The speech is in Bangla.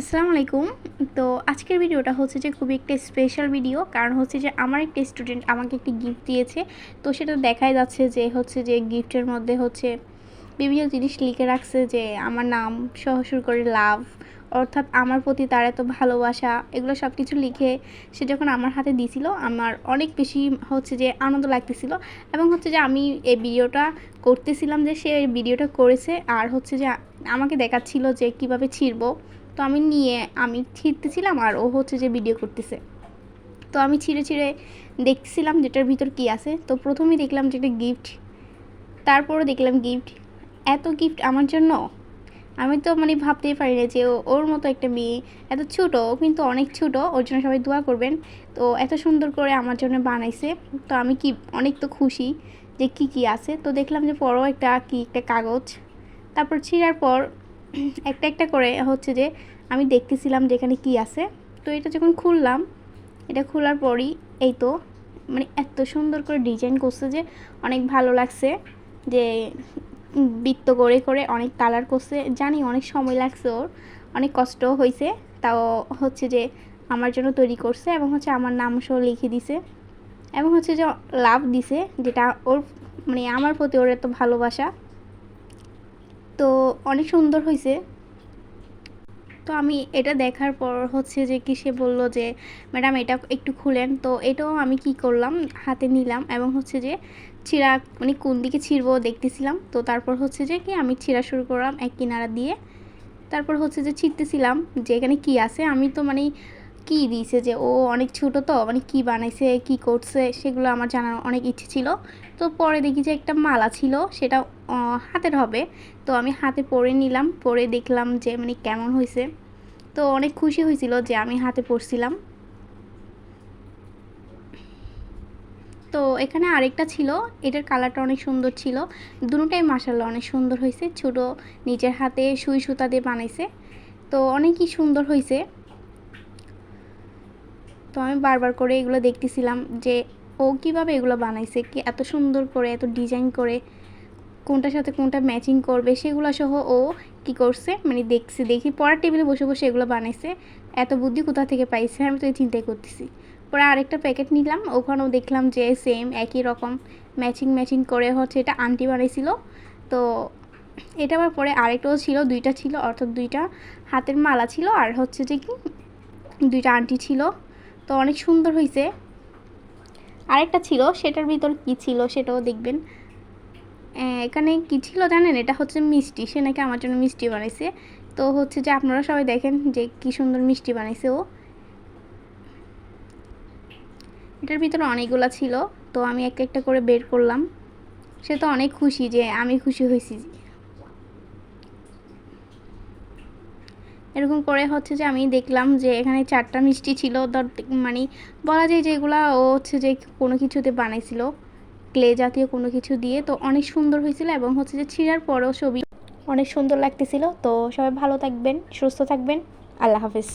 আসসালামু আলাইকুম। তো আজকের ভিডিওটা হচ্ছে যে খুবই একটা স্পেশাল ভিডিও কারণ হচ্ছে যে আমার একটা স্টুডেন্ট আমাকে একটি গিফট দিয়েছে। তো সেটা দেখাই যাচ্ছে যে হচ্ছে যে গিফটের মধ্যে হচ্ছে বিভিন্ন জিনিস লিখে রাখছে যে আমার নাম, সহ শুরু করে লাভ অর্থাৎ আমার প্রতি তার এত ভালোবাসা, এগুলো সব কিছু লিখে সে যখন আমার হাতে দিছিল, আমার অনেক বেশি হচ্ছে যে আনন্দ লাগতেছিল। এবং হচ্ছে যে আমি এই ভিডিওটা করতেছিলাম যে সে ভিডিওটা করেছে, আর হচ্ছে যে আমাকে দেখাচ্ছিল যে কীভাবে ছিঁড়বো। তো আমি নিয়ে, আমি ছিঁড়তেছিলাম আর ও হচ্ছে যে ভিডিও করতেছে। তো আমি ছিঁড়ে ছিঁড়ে দেখছিলাম যেটার ভিতর কি আছে। তো প্রথমেই দেখলাম যে একটা গিফট তারপরে দেখলাম গিফট এত গিফট আমার জন্য? আমি তো মানে ভাবতেই পারি না যে ওর মতো একটা মেয়ে, এত ছোটো কিন্তু অনেক ছোটো, ওর জন্য সবাই দোয়া করবেন। তো এত সুন্দর করে আমার জন্য বানাইছে। তো আমি কি, অনেক তো খুশি যে কি কি আছে। তো দেখলাম যে বড় একটা কি, একটা কাগজ। তারপর ছিঁড়ার পর একটা একটা করে হচ্ছে যে আমি দেখতেছিলাম যে এখানে কী আছে। তো এটা যখন খুললাম, এটা খোলার পরই এই তো মানে এত সুন্দর করে ডিজাইন করছে যে অনেক ভালো লাগছে যে বৃত্ত করে করে অনেক কালার করছে। জানি অনেক সময় লাগছে ওর, অনেক কষ্টও হয়েছে, তাও হচ্ছে যে আমার জন্য তৈরি করছে এবং হচ্ছে আমার নাম সহ লিখে দিছে এবং হচ্ছে যে লাভ দিছে, যেটা ওর মানে আমার প্রতি ওর এত ভালোবাসা। তো অনেক সুন্দর হয়েছে। তো আমি এটা দেখার পর হচ্ছে যে কি সে বলল যে, ম্যাডাম, এটা একটু খুলেন। তো এটাও আমি কি করলাম, হাতে নিলাম এবং হচ্ছে যে ছিঁড়া মানে কোন দিকে ছিঁড়বো দেখতেছিলাম। তো তারপর হচ্ছে যে কি আমি ছিঁড়া শুরু করলাম এক কিনারা দিয়ে। তারপর হচ্ছে যে ছিঁড়তেছিলাম যে এখানে কি আছে। আমি তো মানে কি দিয়েছে যে, ও অনেক ছোটো তো মানে কি বানাইছে, কি করছে? সেগুলো আমার জানার অনেক ইচ্ছে ছিল। তো পরে দেখি যে একটা মালা ছিল, সেটা হাতের হবে। তো আমি হাতে পরে নিলাম, পরে দেখলাম যে মানে কেমন হয়েছে তো অনেক খুশি হয়েছিল যে আমি হাতে পরছিলাম। তো এখানে আরেকটা ছিল, এটার কালারটা অনেক সুন্দর ছিল। দুটোটাই মাসাল্লাহ অনেক সুন্দর হয়েছে ছোট নিজের হাতে সুই সুতা দিয়ে বানাইছে। তো অনেকই সুন্দর হয়েছে তো আমি বারবার করে এগুলো দেখতেছিলাম যে ও কীভাবে এগুলো বানাইছে, কি এত সুন্দর করে, এত ডিজাইন করে, কোনটার সাথে কোনটা ম্যাচিং করবে, সেগুলো সহ ও কি করছে মানে দেখছি, দেখি পড়ার টেবিলে বসে বসে এগুলো বানাইছে, এত বুদ্ধি কোথা থেকে পাইছে আমি তো চিন্তাই করতেছি। পরে আরেকটা প্যাকেট নিলাম, ওখানেও দেখলাম যে সেম একই রকম ম্যাচিং ম্যাচিং করে হচ্ছে এটা আন্টি বানাইছিল। তো এটা আবার পরে আরেকটাও ছিল, দুইটা ছিল, অর্থাৎ দুইটা হাতের মালা ছিল, আর হচ্ছে যে কি, দুইটা আন্টি ছিল। তো অনেক সুন্দর হয়েছে আরেকটা ছিল, সেটার ভিতর কি ছিল সেটাও দেখবেন। এখানে কি ছিল জানেন? এটা হচ্ছে মিষ্টি, সে নাকি আমার জন্য মিষ্টি বানাইছে। তো হচ্ছে যে আপনারা সবাই দেখেন যে কি সুন্দর মিষ্টি বানাইছে ও। এটার ভিতরে অনেকগুলা ছিল, তো আমি এক একটা করে বের করলাম। সে তো অনেক খুশি যে আমি খুশি হয়েছি এরকম করে হচ্ছে যে আমি দেখলাম যে এখানে চারটা মিষ্টি ছিল, ধর মানে বলা যায় যে এগুলা ও হচ্ছে যে কোনো কিছুতে বানাইছিল, ক্লে জাতীয় কোনো কিছু দিয়ে। তো অনেক সুন্দর হয়েছিল এবং হচ্ছে যে ছিঁড়ার পরেও ছবি অনেক সুন্দর লাগতেছিল। তো সবাই ভালো থাকবেন, সুস্থ থাকবেন। আল্লাহ হাফিজ।